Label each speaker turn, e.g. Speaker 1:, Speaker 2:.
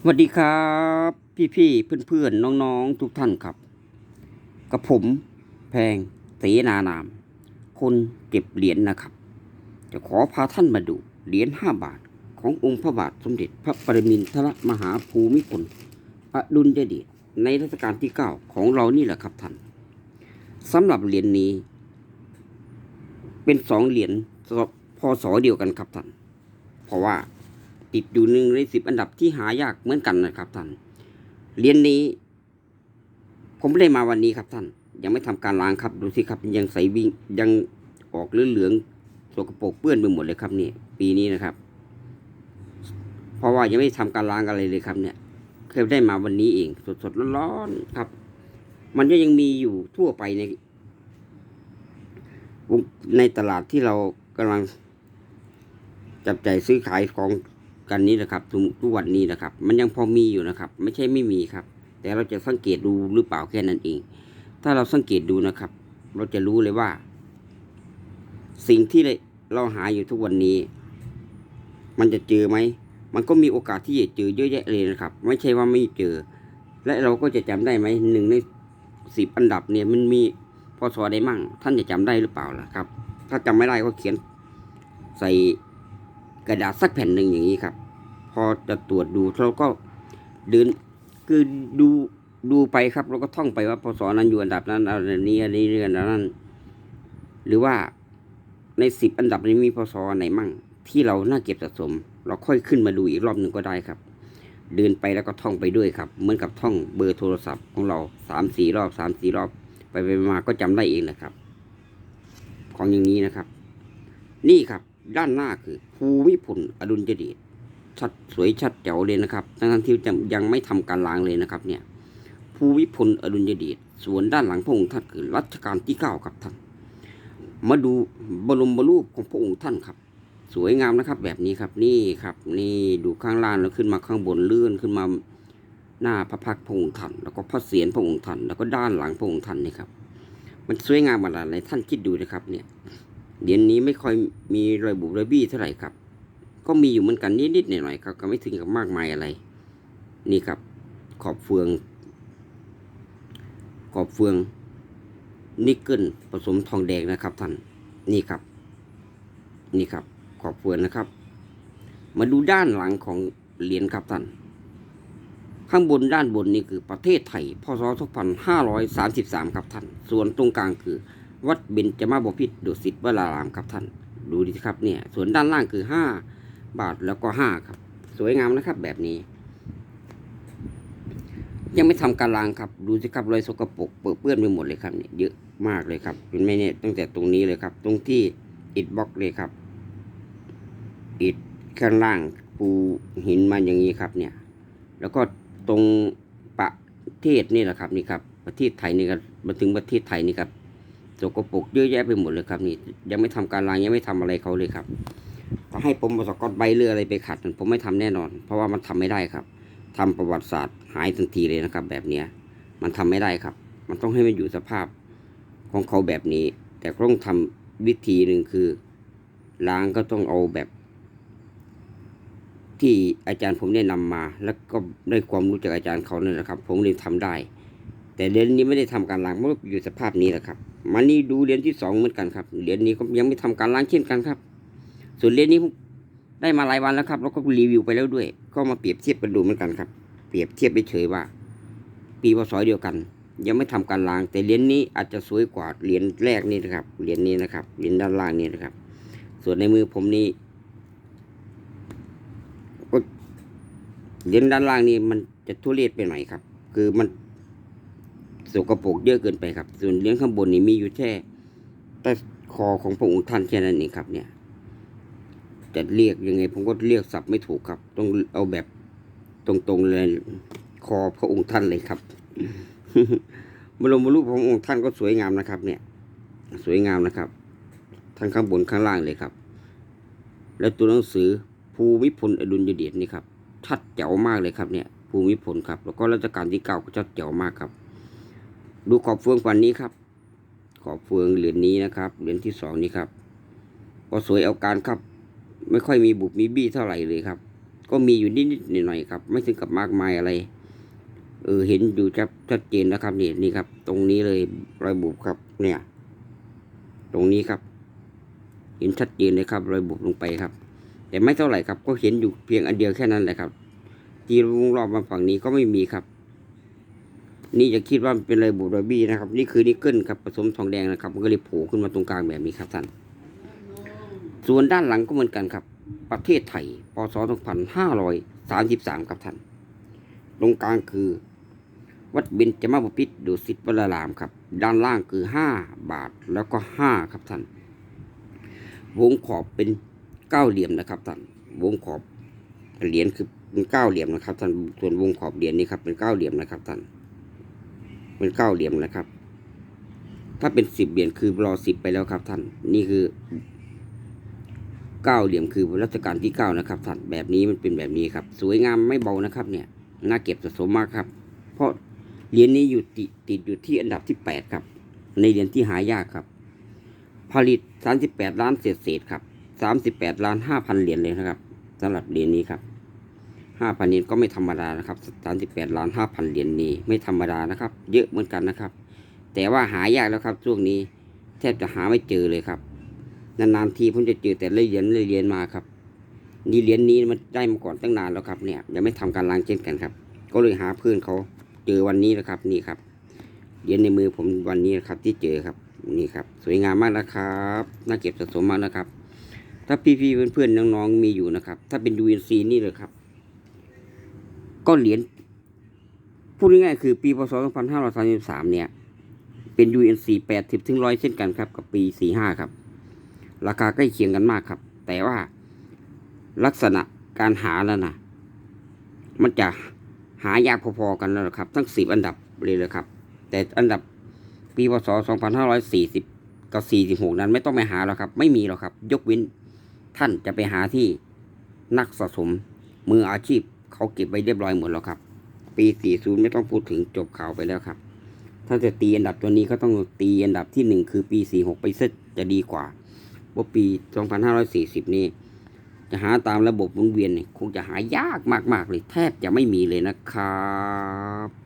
Speaker 1: สวัสดีครับ พี่ๆเพื่อนๆน้องๆ ทุกท่านครับ กับผมแพงเสนานาม คนเก็บเหรียญนะครับ จะขอพาท่านมาดูเหรียญห้าบาทขององค์พระบาทสมเด็จพระปรมินทรมหาภูมิพลอดุลยเดชในรัชกาลที่เก้าของเรานี่แหละครับท่านสำหรับเหรียญนี้ เป็นสองเหรียญพศเดียวกันครับท่าน เพราะว่า ติดอยู่หนึ่งในสิบอันดับที่หายากเหมือนกันนะครับท่านเหรียญนี้ ผมไม่ได้มาวันนี้ครับท่าน ยังไม่ทำการล้างครับดูสิครับยังใสวิ่งยังออกเหลืองๆสกปรกเปื้อนไปหมดเลยครับนี่ปีนี้นะครับ เพราะว่ายังไม่ทำการล้างอะไรเลยครับเนี่ยเคยได้มาวันนี้เอง สดๆร้อนๆครับ มันก็ยังมีอยู่ทั่วไปในในตลาดที่เรากำลังจับใจายซื้อขายของ กันนี้นะครับทุกทุกวันนี้นะครับ มันยังพอมีอยู่นะครับ ไม่ใช่ไม่มีครับ แต่เราจะสังเกตดูหรือเปล่าแค่นั้นเอง ถ้าเราสังเกตดูนะครับ เราจะรู้เลยว่า สิ่งที่เราหาอยู่ทุกวันนี้ มันจะเจอไหมมันก็มีโอกาสที่จะเจอเยอะแยะเลยนะครับ ไม่ใช่ว่าไม่เจอ และเราก็จะจำได้ไหมหนึ่งในสิบอันดับเนี่ยมันมีพศใดมั่ง ท่านจะจำได้หรือเปล่าล่ะครับ ถ้าจำไม่ได้ก็เขียนใส่ กระดาษสักแผ่นหนึ่งอย่างนี้ครับ พอจะตรวจดูเราก็เดินคือดูดูไปครับเราก็ท่องไปว่าพศนั้นอยู่อันดับนั้นอันนี้อันนี้เรื่องนั้น หรือว่าในสิบอันดับนี้มีพศไหนมั่ง ที่เราน่าเก็บสะสม เราค่อยขึ้นมาดูอีกรอบหนึ่งก็ได้ครับ เดินไปแล้วก็ท่องไปด้วยครับ เหมือนกับท่องเบอร์โทรศัพท์ของเราสามสี่รอบสามสี่รอบ ไปไปมาก็จำได้เองนะครับ ของอย่างนี้นะครับ นี่ครับ ด้านหน้าคือภูมิพลอดุลยเดชชัดสวยชัดแจ๋วเลยนะครับทั้งที่ยังไม่ทำการล้างเลยนะครับ เนี่ย ภูมิพลอดุลยเดชส่วนด้านหลังพระองค์ท่านคือรัชกาลที่เก้าครับท่าน มาดูบรมบรูปของพระองค์ท่านครับ สวยงามนะครับ แบบนี้ครับนี่ครับ นี่ดูข้างล่างแล้วขึ้นมาข้างบนเลื่อนขึ้นมาหน้าพระพักพระองค์ท่านแล้วก็พระเศียรพระองค์ท่านแล้วก็ด้านหลังพระองค์ท่านนี่ครับ มันสวยงามอะไรท่านคิดดูนะครับเนี่ย เหรียญนี้ไม่ค่อยมีรอยบุบรอยบี้เท่าไหร่ครับ ก็มีอยู่เหมือนกันนิดๆหน่อยๆครับ ก็ไม่ถึงกับมากมายอะไร นี่ครับ ขอบเฟือง ขอบเฟืองนิกเกิลผสมทองแดงนะครับท่าน นี่ครับ นี่ครับ ขอบเฟืองนะครับ มาดูด้านหลังของเหรียญครับท่าน ข้างบนด้านบนนี่คือประเทศไทย พศ 2533 ครับท่าน ส่วนตรงกลางคือ วัดเบญจมาบพิตรดุสิตวรารามครับท่าน ดูดิครับเนี่ย ส่วนด้านล่างคือห้าบาทแล้วก็ห้าครับ สวยงามนะครับแบบนี้ ยังไม่ทำการล้างครับ ดูสิครับรอยสกปรกเปื้อนเปื้อนไปหมดเลยครับเนี่ยเยอะมากเลยครับเห็นไหมเนี่ยตั้งแต่ตรงนี้เลยครับ ตรงที่อิฐบล็อกเลยครับ อิฐข้างล่างปูหินมาอย่างนี้ครับเนี่ย แล้วก็ตรงประเทศนี่แหละครับนี่ครับ ประเทศไทยนี่ครับมาถึงประเทศไทยนี่ครับ สกปรกเยอะแยะไปหมดเลยครับนี่ยังไม่ทำการล้างยังไม่ทำอะไรเขาเลยครับถ้าให้ผมเอาสกอตใบเรืออะไรไปขัดผมไม่ทำแน่นอน เพราะว่ามันทำไม่ได้ครับทำประวัติศาสตร์หายทันทีเลยนะครับ แบบเนี้ยมันทำไม่ได้ครับ มันต้องให้มันอยู่สภาพของเขาแบบนี้ แต่ต้องทำวิธีหนึ่งคือ ล้างก็ต้องเอาแบบ ที่อาจารย์ผมแนะนำมา แล้วก็ได้ความรู้จากอาจารย์เขานี่ยนะครับ ผมเลยทำได้ แต่เหรียญนี้ไม่ได้ทำการล้างมันอยู่สภาพนี้แหละครับมานี่ดูเหรียญที่สองเหมือนกันครับเหรียญนี้ก็ยังไม่ทำการล้างเช่นกันครับ ส่วนเหรียญนี้ได้มาหลายวันแล้วครับ แล้วก็รีวิวไปแล้วด้วย ก็มาเปรียบเทียบกันดูเหมือนกันครับ เปรียบเทียบไปเฉยว่า ปีพศเดียวกัน ยังไม่ทำการล้าง แต่เหรียญนี้อาจจะสวยกว่าเหรียญแรกนี่นะครับเหรียญนี้นะครับเหรียญด้านล่างนี่นะครับ ส่วนในมือผมนี่ก็เหรียญด้านล่างนี่มันจะทุเรศไปหน่อยครับ คือมัน สกปรกเยอะเกินไปครับ ส่วนเลี้ยงข้างบนนี่มีอยู่แค่ใต้คอของพระองค์ท่านแค่นั้นเองครับเนี่ยจะเรียกยังไงผมก็เรียกศัพท์ไม่ถูกครับ ต้องเอาแบบตรงๆเลยคอพระองค์ท่านเลยครับบรมรูปขององค์ท่านก็สวยงามนะครับ เนี่ย สวยงามนะครับ ทั้งข้างบนข้างล่างเลยครับ แล้วตัวหนังสือภูมิพลอดุลยเดชนี่ครับชัดแจ๋วมากเลยครับเนี่ยภูมิพลครับ แล้วก็รัชกาลที่เก้าก็ชัดแจ๋วมากครับ ดูขอบเฟืองกว่านี้ครับ ขอบเฟืองเหรียญนี้นะครับ เหรียญที่สองนี้ครับ ก็สวยเอาการครับ ไม่ค่อยมีบุบมีบี้เท่าไหร่เลยครับ ก็มีอยู่นิดๆหน่อยๆครับ ไม่ถึงกับมากมายอะไร เออเห็นอยู่ชัดชัดเจนนะครับนี่นี่ครับ ตรงนี้เลยรอยบุบครับ เนี่ย ตรงนี้ครับ เห็นชัดเจนเลยครับรอยบุบลงไปครับ แต่ไม่เท่าไหร่ครับ ก็เห็นอยู่เพียงอันเดียวแค่นั้นแหละครับ ที่วงรอบมาฝั่งนี้ก็ไม่มีครับ นี่จะคิดว่ามันเป็นรอยบุบบี้นะครับ นี่คือนิกเกิลครับผสมทองแดงนะครับ มันก็เลยโผล่ขึ้นมาตรงกลางแบบนี้ครับท่าน ส่วนด้านหลังก็เหมือนกันครับ ประเทศไทยพศ2533 ครับท่าน ตรงกลางคือ วัดเบญจมาบพิตรดุสิตวรารามครับ ด้านล่างคือ 5 บาทแล้วก็ 5 ครับท่าน วงขอบเป็นเก้าเหลี่ยมนะครับท่าน วงขอบเหรียญคือเป็นเก้าเหลี่ยมนะครับท่าน ส่วนวงขอบเหรียญนี้ครับเป็นเก้าเหลี่ยมนะครับท่าน เป็นเก้าเหลี่ยมนะครับ ถ้าเป็นสิบเหรียญคือรอสิบไปแล้วครับท่าน นี่คือเก้าเหลี่ยมคือรัชกาลที่เก้านะครับท่าน แบบนี้มันเป็นแบบนี้ครับ สวยงามไม่เบานะครับเนี่ย น่าเก็บสะสมมากครับ เพราะเหรียญนี้อยู่ติดติดอยู่ที่อันดับที่แปดครับ ในเหรียญที่หายากครับ ผลิตสามสิบแปดล้านเศษเศษครับสามสิบแปดล้านห้าพันเหรียญเลยนะครับสำหรับเหรียญนี้ครับ ห้าพันเหรียญก็ไม่ธรรมดานะครับสามสิบแปดล้านห้าพันเหรียญนี้ไม่ธรรมดานะครับ เยอะเหมือนกันนะครับ แต่ว่าหายากแล้วครับช่วงนี้แทบจะหาไม่เจอเลยครับนานๆทีผมจะเจอแต่เหรียญเหรียญมาครับนี่เหรียญนี้มันได้มาก่อนตั้งนานแล้วครับเนี่ยยังไม่ทำการล้างเช่นกันครับ ก็เลยหาเพื่อนเขาเจอวันนี้นะครับนี่ครับเหรียญในมือผมวันนี้นะครับที่เจอครับนี่ครับ สวยงามมากนะครับน่าเก็บสะสมมากนะครับ ถ้าพี่ๆเพื่อนๆน้องๆมีอยู่นะครับ ถ้าเป็น UNC นี่เลยครับ ก็เหรียญพูดง่ายๆคือปีพศ 2533 เนี่ย เป็น UNC 80ถึง100 เช่นกันครับ กับปี 45 ครับ ราคาใกล้เคียงกันมากครับ แต่ว่าลักษณะการหาแล้วนะมันจะหายากพอๆกันแล้วครับ ทั้งสิบอันดับเลยเลยครับ แต่อันดับปีพศ 2540 กับ 46 นั้นไม่ต้องไปหาหรอกครับ ไม่มีหรอกครับ ยกเว้นท่านจะไปหาที่นักสะสมมืออาชีพ เขาเก็บไว้เรียบร้อยหมดแล้วครับ ปี 40 ไม่ต้องพูดถึงจบข่าวไปแล้วครับ ถ้าจะตีอันดับตัวนี้ก็ต้องตีอันดับที่หนึ่งคือปี 46 ไปซะจะดีกว่าว่าปี 2540 นี่จะหาตามระบบวงเวียนคงจะหายากมาก ๆ เลยแทบจะไม่มีเลยนะครับ